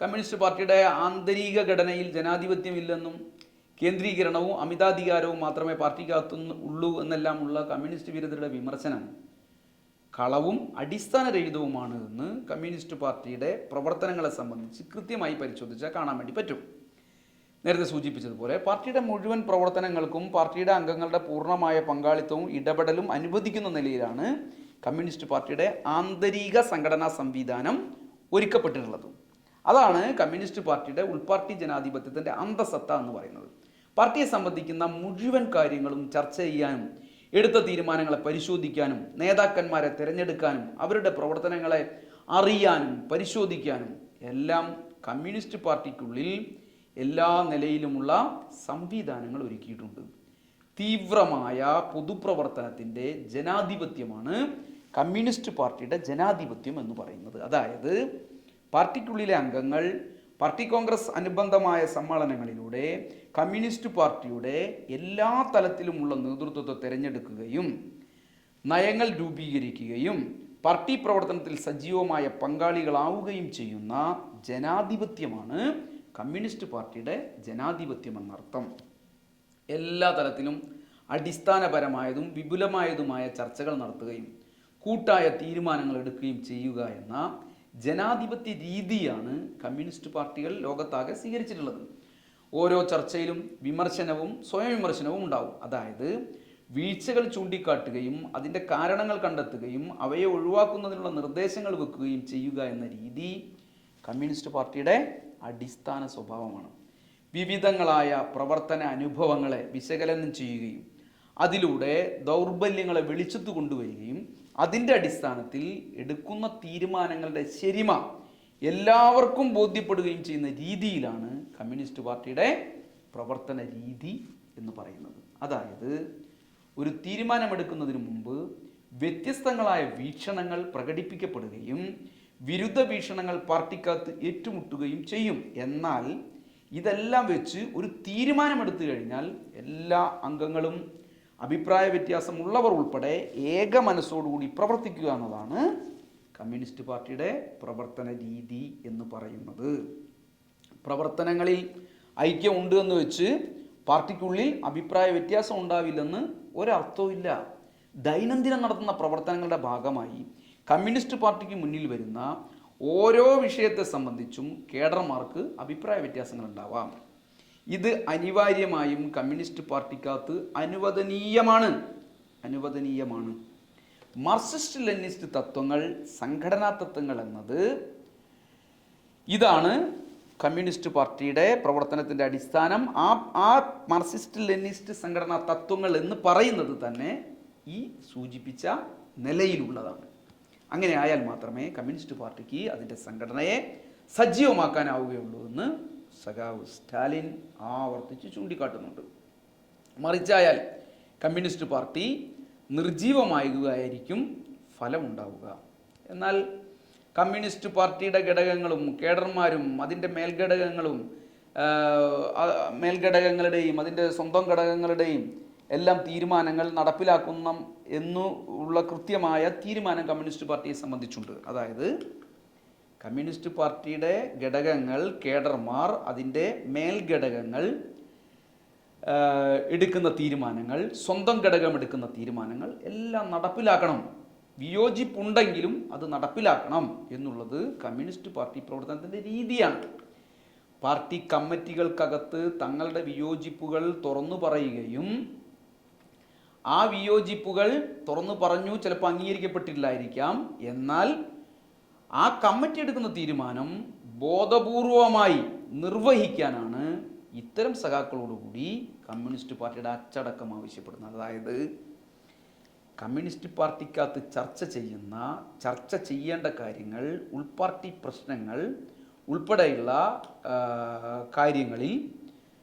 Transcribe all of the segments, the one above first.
Communist പാർട്ടിയുടെ ആന്തരിക ഘടനയിൽ ജനാധിപത്യമില്ലെന്നും കേന്ദ്രീകരണവും അമിതാധികാരവും മാത്രമേ പാർട്ടിക്കകത്തു ഉള്ളൂ എന്നെല്ലാമുള്ള കമ്മ്യൂണിസ്റ്റ് വിരുദ്ധരുടെ വിമർശനം കളവും അടിസ്ഥാനരഹിതവുമാണ് എന്ന് കമ്മ്യൂണിസ്റ്റ് പാർട്ടിയുടെ പ്രവർത്തനങ്ങളെ സംബന്ധിച്ച് കൃത്യമായി പരിശോധിച്ചാൽ കാണാൻ വേണ്ടി പറ്റും. നേരത്തെ സൂചിപ്പിച്ചതുപോലെ പാർട്ടിയുടെ മുഴുവൻ പ്രവർത്തനങ്ങൾക്കും പാർട്ടിയുടെ അംഗങ്ങളുടെ പൂർണമായ പങ്കാളിത്തവും ഇടപെടലും അനുവദിക്കുന്ന നിലയിലാണ് കമ്മ്യൂണിസ്റ്റ് പാർട്ടിയുടെ ആന്തരിക സംഘടനാ സംവിധാനം ഒരുക്കപ്പെട്ടിട്ടുള്ളത്. അതാണ് കമ്മ്യൂണിസ്റ്റ് പാർട്ടിയുടെ ഉൾപാർട്ടി ജനാധിപത്യത്തിന്റെ അന്തസത്ത എന്ന് പറയുന്നത്. പാർട്ടിയെ സംബന്ധിക്കുന്ന മുഴുവൻ കാര്യങ്ങളും ചർച്ച ചെയ്യാനും എടുത്ത തീരുമാനങ്ങളെ പരിശോധിക്കാനും നേതാക്കന്മാരെ തിരഞ്ഞെടുക്കാനും അവരുടെ പ്രവർത്തനങ്ങളെ അറിയാനും പരിശോധിക്കാനും എല്ലാം കമ്മ്യൂണിസ്റ്റ് പാർട്ടിക്കുള്ളിൽ എല്ലാ നിലയിലുമുള്ള സംവിധാനങ്ങൾ ഒരുക്കിയിട്ടുണ്ട്. തീവ്രമായ പൊതുപ്രവർത്തനത്തിന്റെ ജനാധിപത്യമാണ് കമ്മ്യൂണിസ്റ്റ് പാർട്ടിയുടെ ജനാധിപത്യം എന്ന് പറയുന്നത്. അതായത് പാർട്ടിക്കുള്ളിലെ അംഗങ്ങൾ പാർട്ടി കോൺഗ്രസ് അനുബന്ധമായ സമ്മേളനങ്ങളിലൂടെ കമ്മ്യൂണിസ്റ്റ് പാർട്ടിയുടെ എല്ലാ തലത്തിലുമുള്ള നേതൃത്വത്തെ തിരഞ്ഞെടുക്കുകയും നയങ്ങൾ രൂപീകരിക്കുകയും പാർട്ടി പ്രവർത്തനത്തിൽ സജീവമായ പങ്കാളികളാവുകയും ചെയ്യുന്ന ജനാധിപത്യമാണ് കമ്മ്യൂണിസ്റ്റ് പാർട്ടിയുടെ ജനാധിപത്യം എന്നർത്ഥം എല്ലാ തലത്തിലും അടിസ്ഥാനപരമായതും വിപുലമായതുമായ ചർച്ചകൾ നടത്തുകയും കൂട്ടായ തീരുമാനങ്ങൾ എടുക്കുകയും ചെയ്യുക എന്ന ജനാധിപത്യ രീതിയാണ് കമ്മ്യൂണിസ്റ്റ് പാർട്ടികൾ ലോകത്താകെ സ്വീകരിച്ചിട്ടുള്ളത്. ഓരോ ചർച്ചയിലും വിമർശനവും സ്വയം വിമർശനവും ഉണ്ടാവും. അതായത് വീഴ്ചകൾ ചൂണ്ടിക്കാട്ടുകയും അതിന്റെ കാരണങ്ങൾ കണ്ടെത്തുകയും അവയെ ഒഴിവാക്കുന്നതിനുള്ള നിർദ്ദേശങ്ങൾ വെക്കുകയും ചെയ്യുക എന്ന രീതി കമ്മ്യൂണിസ്റ്റ് പാർട്ടിയുടെ അടിസ്ഥാന സ്വഭാവമാണ്. വിവിധങ്ങളായ പ്രവർത്തന അനുഭവങ്ങളെ വിശകലനം ചെയ്യുകയും അതിലൂടെ ദൗർബല്യങ്ങളെ വെളിച്ചത്ത് കൊണ്ടുവരികയും അതിന്റെ അടിസ്ഥാനത്തിൽ എടുക്കുന്ന തീരുമാനങ്ങളുടെ ശരിമ എല്ലാവർക്കും ബോധ്യപ്പെടുകയും ചെയ്യുന്ന രീതിയിലാണ് കമ്മ്യൂണിസ്റ്റ് പാർട്ടിയുടെ പ്രവർത്തന രീതി എന്ന് പറയുന്നത്. അതായത് ഒരു തീരുമാനമെടുക്കുന്നതിന് മുമ്പ് വ്യത്യസ്തങ്ങളായ വീക്ഷണങ്ങൾ പ്രകടിപ്പിക്കപ്പെടുകയും വിരുദ്ധ വീക്ഷണങ്ങൾ പാർട്ടിക്കകത്ത് ഏറ്റുമുട്ടുകയും ചെയ്യും. എന്നാൽ ഇതെല്ലാം വെച്ച് ഒരു തീരുമാനമെടുത്തു കഴിഞ്ഞാൽ എല്ലാ അംഗങ്ങളും അഭിപ്രായ വ്യത്യാസമുള്ളവർ ഉൾപ്പെടെ ഏക മനസ്സോടുകൂടി പ്രവർത്തിക്കുക എന്നതാണ് കമ്മ്യൂണിസ്റ്റ് പാർട്ടിയുടെ പ്രവർത്തന രീതി എന്ന് പറയുന്നത്. പ്രവർത്തനങ്ങളിൽ ഐക്യം ഉണ്ട് എന്ന് വെച്ച് പാർട്ടിക്കുള്ളിൽ അഭിപ്രായ വ്യത്യാസം ഉണ്ടാവില്ലെന്ന് ഒരർത്ഥവുമില്ല ദൈനംദിനം നടത്തുന്ന പ്രവർത്തനങ്ങളുടെ ഭാഗമായി കമ്മ്യൂണിസ്റ്റ് പാർട്ടിക്ക് മുന്നിൽ വരുന്ന ഓരോ വിഷയത്തെ സംബന്ധിച്ചും കേഡർമാർക്ക് അഭിപ്രായ വ്യത്യാസങ്ങൾ ഉണ്ടാവാം. ഇത് അനിവാര്യമായും കമ്മ്യൂണിസ്റ്റ് പാർട്ടിക്കകത്ത് അനുവദനീയമാണ്. അനുവദനീയമാണ്. മാർക്സിസ്റ്റ് ലെനിസ്റ്റ് തത്വങ്ങൾ സംഘടനാ തത്വങ്ങൾ എന്നത് ഇതാണ് കമ്മ്യൂണിസ്റ്റ് പാർട്ടിയുടെ പ്രവർത്തനത്തിന്റെ അടിസ്ഥാനം. ആ ആ മാർക്സിസ്റ്റ് ലെനിസ്റ്റ് സംഘടനാ തത്വങ്ങൾ എന്ന് പറയുന്നത് തന്നെ ഈ സൂചിപ്പിച്ച നിലയിലുള്ളതാണ്. അങ്ങനെ ആയാൽ മാത്രമേ കമ്മ്യൂണിസ്റ്റ് പാർട്ടിക്ക് അതിന്റെ സംഘടനയെ സജീവമാക്കാനാവുകയുള്ളൂ എന്ന് സഖാവ് സ്റ്റാലിൻ ആവർത്തിച്ച് ചൂണ്ടിക്കാട്ടുന്നുണ്ട്. മറിച്ചായാൽ കമ്മ്യൂണിസ്റ്റ് പാർട്ടി നിർജീവമാകുകയായിരിക്കും ഫലമുണ്ടാവുക. എന്നാൽ കമ്മ്യൂണിസ്റ്റ് പാർട്ടിയുടെ ഘടകങ്ങളും കേഡർമാരും അതിന്റെ മേൽഘടകങ്ങളും മേൽഘടകങ്ങളുടെയും അതിന്റെ സ്വന്തം ഘടകങ്ങളുടെയും എല്ലാം തീരുമാനങ്ങൾ നടപ്പിലാക്കുന്ന എന്നു ഉള്ള കൃത്യമായ തീരുമാനം കമ്മ്യൂണിസ്റ്റ് പാർട്ടിയെ സംബന്ധിച്ചുണ്ട്. അതായത് കമ്മ്യൂണിസ്റ്റ് പാർട്ടിയുടെ ഘടകങ്ങൾ കേഡർമാർ അതിന്റെ മേൽഘടകങ്ങൾ എടുക്കുന്ന തീരുമാനങ്ങൾ സ്വന്തം ഘടകം എടുക്കുന്ന തീരുമാനങ്ങൾ എല്ലാം നടപ്പിലാക്കണം. വിയോജിപ്പുണ്ടെങ്കിലും അത് നടപ്പിലാക്കണം എന്നുള്ളത് കമ്മ്യൂണിസ്റ്റ് പാർട്ടി പ്രവർത്തനത്തിന്റെ രീതിയാണ്. പാർട്ടി കമ്മിറ്റികൾക്കകത്ത് തങ്ങളുടെ വിയോജിപ്പുകൾ തുറന്നു പറയുകയും ആ വിയോജിപ്പുകൾ തുറന്നു പറഞ്ഞു ചിലപ്പോൾ അംഗീകരിക്കപ്പെട്ടില്ലായിരിക്കാം. എന്നാൽ ആ കമ്മിറ്റി എടുക്കുന്ന തീരുമാനം ബോധപൂർവമായി നിർവഹിക്കാനാണ് ഇത്തരം സഖാക്കളോടുകൂടി കമ്മ്യൂണിസ്റ്റ് പാർട്ടിയുടെ അച്ചടക്കം ആവശ്യപ്പെടുന്നത്. അതായത് കമ്മ്യൂണിസ്റ്റ് പാർട്ടിക്കകത്ത് ചർച്ച ചെയ്യുന്ന ചർച്ച ചെയ്യേണ്ട കാര്യങ്ങൾ ഉൾപാർട്ടി പ്രശ്നങ്ങൾ ഉൾപ്പെടെയുള്ള കാര്യങ്ങളിൽ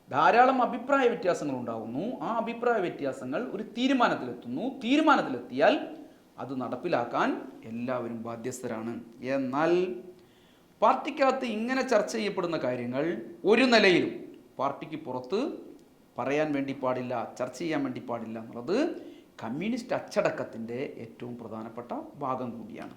ധാരാളം അഭിപ്രായ വ്യത്യാസങ്ങൾ ഉണ്ടാകുന്നു ആ അഭിപ്രായ വ്യത്യാസങ്ങൾ ഒരു തീരുമാനത്തിലെത്തുന്നു. തീരുമാനത്തിലെത്തിയാൽ അത് നടപ്പിലാക്കാൻ എല്ലാവരും ബാധ്യസ്ഥരാണ്. എന്നാൽ പാർട്ടിക്കകത്ത് ഇങ്ങനെ ചർച്ച ചെയ്യപ്പെടുന്ന കാര്യങ്ങൾ ഒരു നിലയിലും പാർട്ടിക്ക് പുറത്ത് പറയാൻ വേണ്ടി പാടില്ല ചർച്ച ചെയ്യാൻ വേണ്ടി പാടില്ല എന്നുള്ളത് കമ്മ്യൂണിസ്റ്റ് അച്ചടക്കത്തിന്റെ ഏറ്റവും പ്രധാനപ്പെട്ട ഭാഗം കൂടിയാണ്.